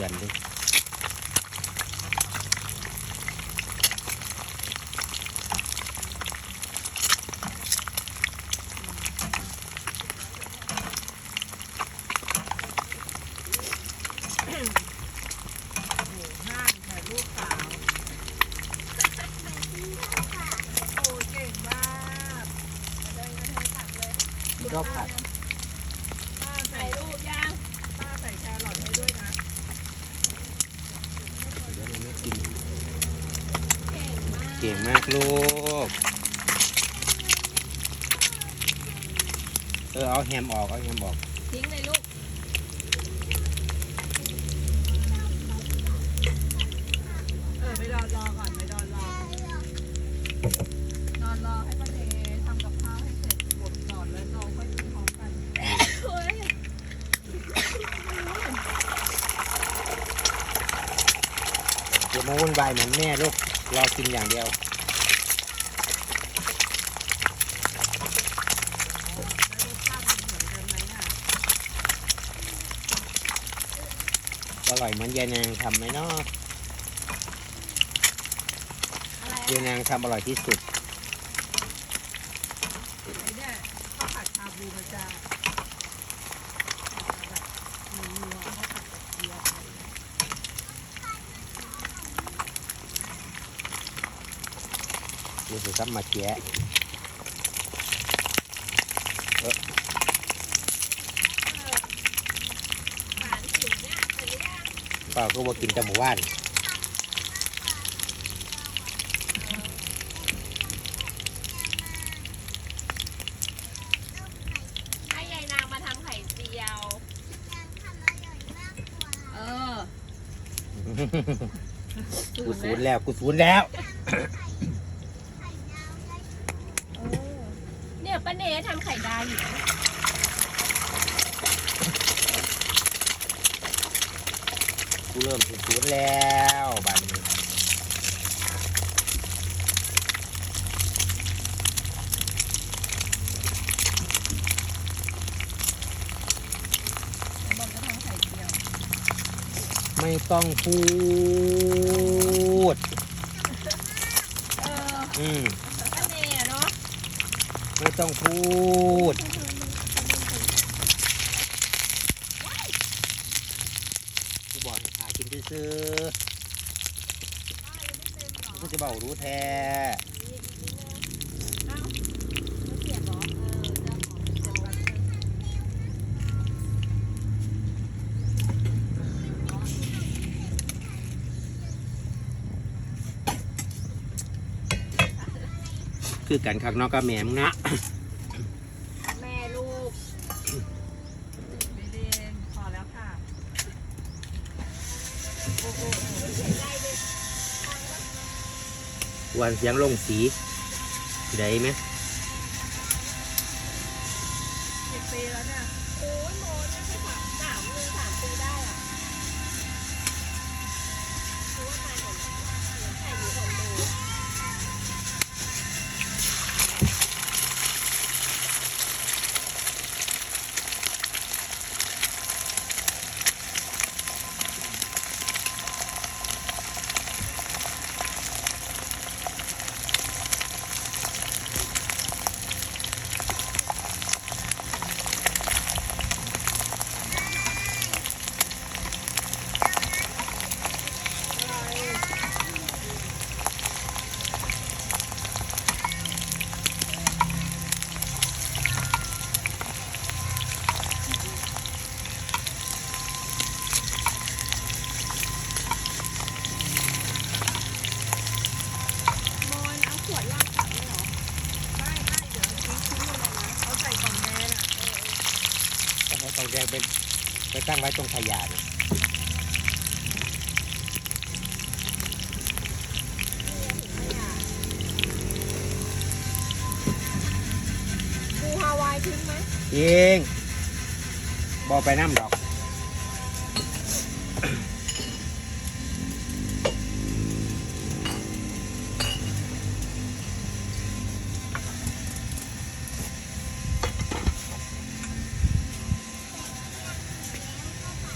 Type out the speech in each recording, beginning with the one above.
ตาเทียนเด้วย ห้างถ่ายรูปสาวโอ้เก่งมากมาเดินมาเดินตักเลย ชอบผัด ป้าใส่รูปยังป้าใส่แครอทให้ด้วยนะ เดี๋ยวมันไม่กิน เก่งมากเก่งมากลูก เออเอาแฮมออก เอาแฮมออก ทิ้งเลยลูก เออไปรอรอก่อนไปรอรอนอนรอให้ป้าเนทำกับข้าวให้เสร็จบดก่อนแล้วเราค่อยกินพร้อมกันเดี๋ยวมาวุ่นวายเหมือนแม่ลูก รอกินอย่างเดียว อร่อยเหมือนยายนางทำไหมเนาะยายนางทำอร่อยที่สุด ไอ้เนี่ยข้าวผัดชาบูมันจะแบบนัวๆข้าวผัดกระเทียม นี่คือซับมาแกะเปล่าก็ว่ากินแต่หมูว่านให้ยายนางมาทำไข่เจียว เออ กูศูนย์แล้ว กูศูนย์แล้ว เนี่ย ป้าเนทำไข่ดาวอยู่นะกูเริ่มศูนย์แล้วบัดนี้บอกจะทำไข่เจียวไม่ต้องพูด เออ อืม ป้าเนอะเนาะ ไม่ต้องพูด กูบอกให้ขากินซื้อกูจะบอกรู้แท้ คือกันข้างนอกกับแหมมงนะแม่ลูกไม่เดนพอแล้วค่ะโอ้โหวันเสียงลงสีได้ไหม ไปตั้งไว้ตรงขยะเนี่ยปูฮาวายทิ้งไหมจริงบอไปน้ำดอก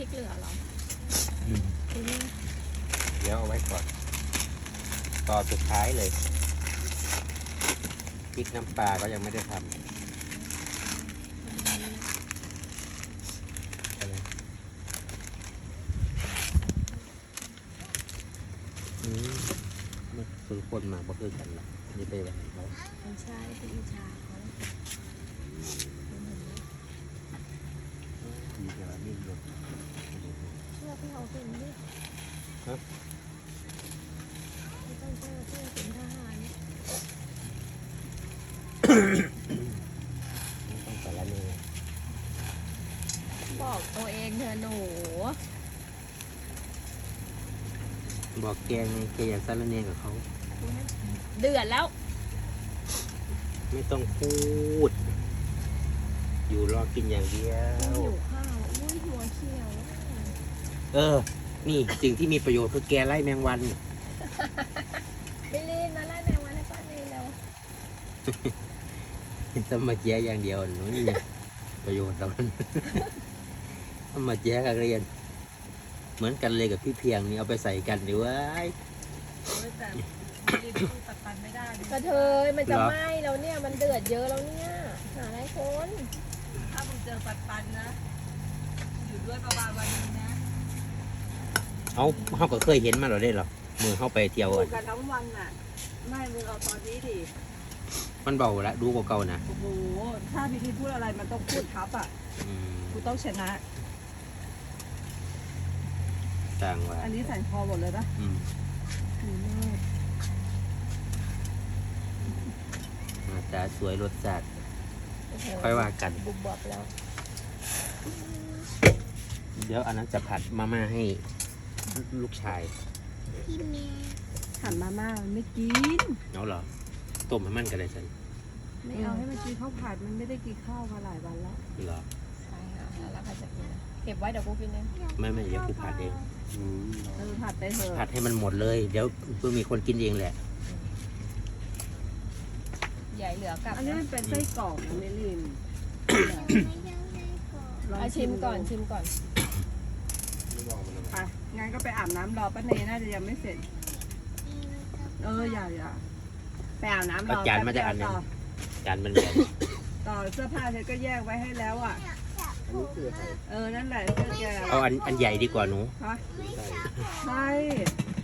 ริกเหลือเหรออืมทีนี้เดี๋ยวเอาไว้ก่อน ต่อสุดท้ายเลยพริกน้ำปลาก็ยังไม่ได้ทำอะไรอืมมันคือคนมาบ่คือกันหรอกนี่ไปวันเขาไม่ใช่ที่อิจฉาเขา ดีเดี๋ยวนิ่มลงเชื่อพี่เขาเป็นดิฮะไม่ต้องเชื่อเชื่อเป็นทหารเนี่ยไม่ต้องสารเนยบอกตัวเองเธอะหนูบอกแกไงแกอย่าสารเนยกับเขา เดือดแล้ว ไม่ต้องพูด อยู่รอกินอย่างเดียว หิวข้าวอุ้ยหัวเขียว เออ นี่สิ่งที่มีประโยชน์คือแกไล่แมงวันบิลลีนมาไล่แมงวันให้ป้านีเร็วสมาเจียอย่างเดียวหนูนี่ไงประโยชน์เราสมาเจียกับเรียน เหมือนกันเลยกับพี่เพียงนี่เอาไปใส่กันดีเว้ยโอ้ยแต่รีบพูดปัดปันไม่ได้ดิกระเทยมันจะเหรอไหม้แล้วเนี่ยมันเดือดเยอะแล้วเนี่ยหาอะไรคน ถ้ามึงเจอปัดปันนะ อยู่ด้วยประมาณวันหนึงนะ เอาเขาก็เคยเห็นมาเราได้หรอมือเข้าไปเที่ยวอยู่อะกันทั้งวันน่ะ ไม่มึงเอาตอนนี้ดิมันเบาละดูกว่าเก่านะโอ้โหถ้าพี่ทีพูดอะไรมันต้องพูดทับอะอืมกูต้องชนะ ต่างว่าอันนี้ใส่คอหมดเลยปะอืมดีมากหน้าตาสวยรสจัดโอ้โหค่อยว่ากัน บุบบับแล้ว เดี๋ยวอันนั้นจะผัดมาม่าให้ ลูกชายหันมาม่ามันไม่กิน เอาเหรอต้มให้มันกันเลยฉันไม่เอาให้มันกินข้าวผัดมันไม่ได้กินข้าวมาหลายวันแล้วเหรอใช่ค่ะแล้วใครจะกินอะเก็บไว้เดี๋ยวกูกินเองไม่ไม่เดี๋ยวกูผัดเองเออผัดไปเถอะผัดให้มันหมดเลย เดี๋ยวเพื่อมีคนกินเองแหละ ใหญ่เหลือกลับอันนี้นะมันเป็นไส้กรอกนะเมลินลงเอาชิมก่อนชิมก่อนไป งั้นก็ไปอาบน้ำรอป้าเนยน่าจะยังไม่เสร็จ เอออย่าอย่าไปอาบน้ำรอเอาจานมาจากอันหนึ่งต่อจานมันใหญ่ต่อเสื้อผ้าเธอก็แยกไว้ให้แล้วอะเออ นั่นแหละเสื้อแกเอาอันอันใหญ่ดีกว่าหนูฮะใช่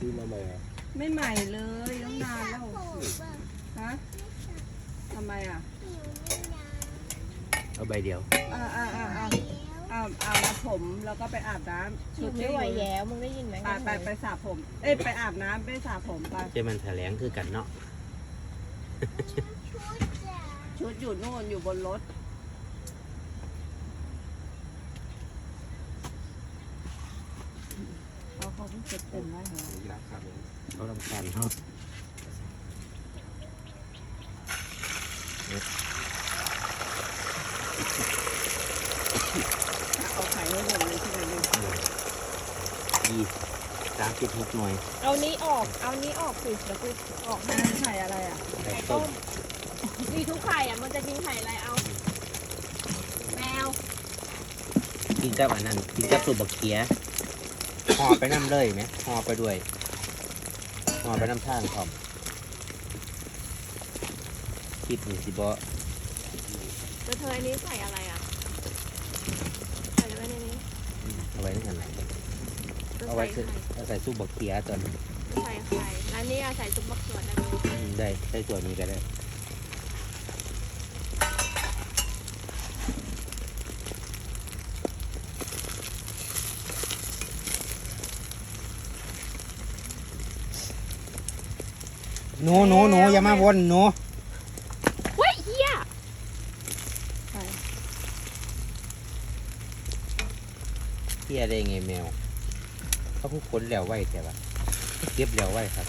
ซื้อมาใหม่อะไม่ใหม่เลยต้องนานแล้วฮะทำไมอะ เอาใบเดียว อ่าอ่าอ่าอ่า อ่าอาบน้ำผมแล้วก็ไปอาบน้ำชุดไม่ไหวแย้วมึงได้ยินไหมไปไปไปสระผม เอ้ยไปอาบน้ำไปสระผมไปจะมันแถลงคือกันเนาะชุดอยู่โน่นอยู่บนรถเขาเขาเพิ่งเก็บเต็มไว้เหรอมีราคาเลยเขาลำคาญเขาเอาไข่ให้หมดเลยใช่ไหมลูก ยี่ สามสิบหกหน่วยเอานี้ออก เอานี้ออกสิเดี๋ยวกูออกให้นั่นไข่อะไรอะ ไข่ไข่ต้ต้มมมีทุกไข่อะ มันจะกินไข่อะไรเอา แมว กินกับอันนั้นกินกับสูบบักเขียห่อไปน้ำเลยไหมห่อไปด้วยห่อไปน้ำท่างพร้อมคลิปนี่สิบอกระเทยนี้ใส่อะไรอะ ใส่ไว้ในนี้เอาไว้ที่ไหนจะ เอาใส่ไว้ไข่เอาใส่สู้บักเขียตอนอืใส่ไข่แล้วนี่อะใส่ซุปมะเขือได้ไหมอืมได้ใช้ส่วนนี้ก็ได้หนูหนูหนูอย่ามาวนหนูเฮ้ยเฮียใช่เที่ยได้ไงแมว เขาพูดค้นแล้วไว้แต่ว่าเก็บแล้วไว้ครับ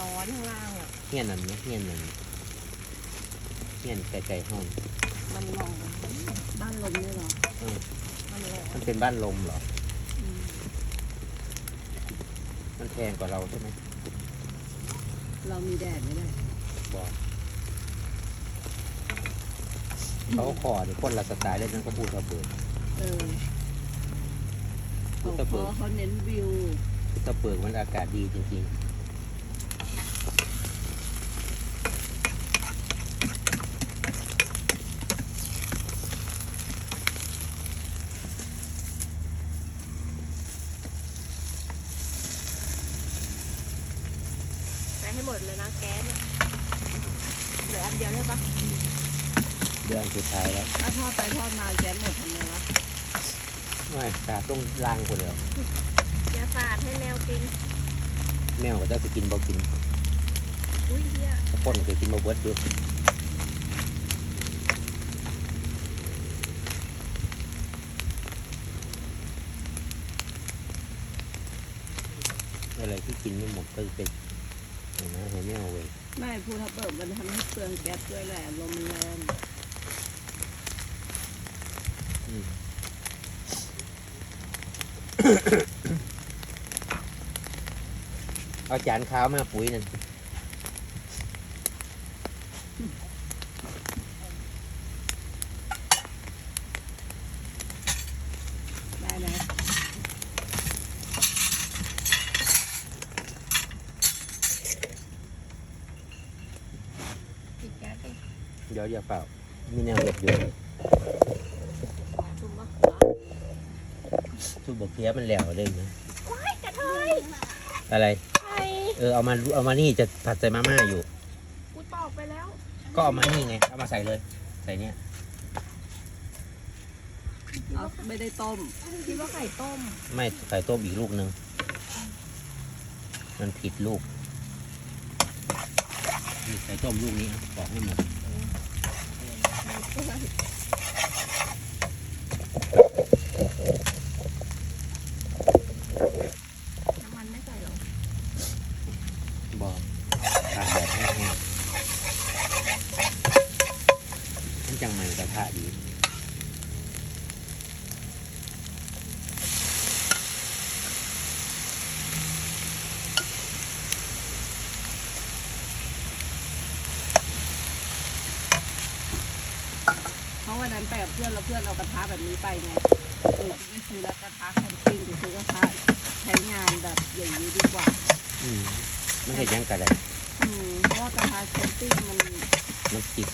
ร้อนข้างล่างอะเงี้ยนั่นไหมเงี้ยนั่นเงี้ยไกลๆห้องมันมองบ้านลมเนี่ยเหรอมันร้อนมันเป็นบ้านลมเหรออืมมันแพงกว่าเราใช่ไหมเรามีแดดไม่ได้บอกเขาขอเนี่ยคนละสไตล์เลยนั่นก็พูดระเบิดเออ พูเขาดตะเบิเพกราะเขาเน้นวิวตะเปิกมันอากาศดีจริงใส่ให้หมดเลยนะแก๊สเนี่ยเหลืออันเดียวได้ปะๆเดือนสุดท้ายแล้ว ถ้าทอดไปทอดมาแก๊สหมดทำไงวะ ไม่ตาต้องล้างคนเดียวอย่าสาดให้แมวกิน แมวก็จะไปกินบ่กินอุ้ยเฮียถ้าคนเคยกินบ่เบิดอยู่อะไรที่กินไม่หมดก็เป็นเห็นไหมเห็นไม่เอาเว้ยไม่พูดถ้าเปิดมันทำให้เปลืองแก๊สด้วยแหละลมมันแรงอืม เอาจานข้าวมาปุ๋ยนั่นได้ไหมปิดแก๊สดิเดี๋ยวอย่าเปล่ามีแนวเด็ดอยู่ ซุปมะเขือ สู บกเพี้ยมันแล้วเลยนะกระเทยอะไร ไข่เออเอามาเอามานี่จะผัดใส่มาม่าอยู่ กูตอกไปแล้ว ก็เอามานี่ไงเอามาใส่เลย ใส่เนี้ยเอาไม่ได้ต้ม คิดว่าไข่ต้ม ไม่ใส่ต้มอีกลูกหนึ่งมันผิดลูกนี่ใส่ต้มลูกนี้เอาบอกให้หมด น้ำมันไม่ใส่หรอก บอกตากแดดให้แห้ง มันจังมันกระทะดีเพราะวันนั้นไปกับเพื่อนแล้วเพื่อนเอากระทะแบบนี้ไปไงเออไม่ซื้อแล้วกระทะแคมปิ้งไปซื้อกระทะใช้งานแบบอย่างนี้ดีกว่า อืมมันเห็นยังกระไดอืมเพราะว่ากระทะแคมปิ้งมัน มันติด